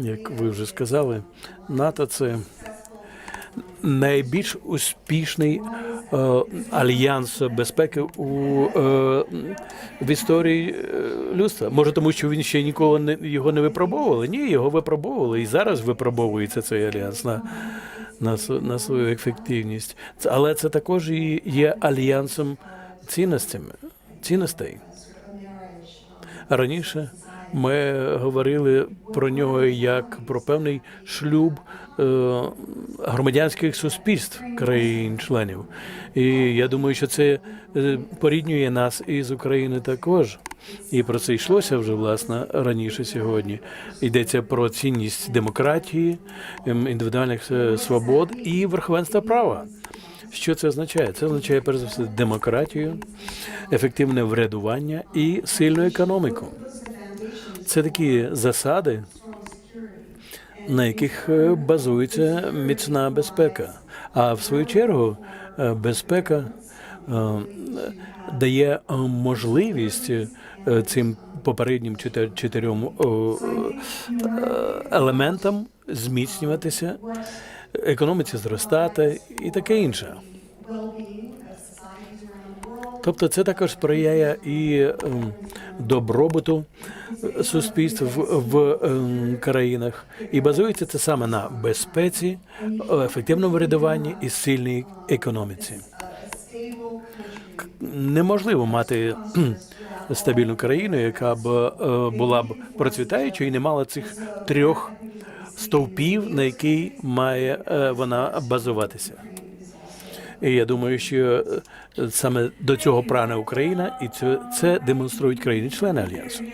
Як ви вже сказали, НАТО це найбільш успішний е, альянс безпеки у, е, в історії е, людства. Може, тому що він ще ніколи не його не випробовували? Ні, його випробовували і зараз випробовується цей альянс на, на, на свою ефективність. Але це також і є альянсом цінностями, цінностей. Раніше ми говорили про нього як про певний шлюб е, громадянських суспільств країн-членів. І я думаю, що це е, поріднює нас із України також. І про це йшлося вже власне раніше сьогодні. Йдеться про цінність демократії, ем, індивідуальних е, свобод і верховенства права. Що це означає? Це означає перш за все демократію, ефективне врядування і сильну економіку. Це такі засади, на яких е, базується міцна безпека. А в свою чергу е, безпека е, дає можливість цим попереднім чотирьом елементам зміцнюватися, економіці зростати і таке інше. Тобто це також сприяє і ем, добробуту е, суспільств в, ем, країнах, і базується це саме на безпеці, е, ефективному врядуванні і сильній економіці. Неможливо мати стабільну країну, яка б е, була б процвітаючою і не мала цих трьох стовпів, на який має вона базуватися. І я думаю, що е, саме до цього прагне Україна, і це, це демонструють країни-члени альянсу.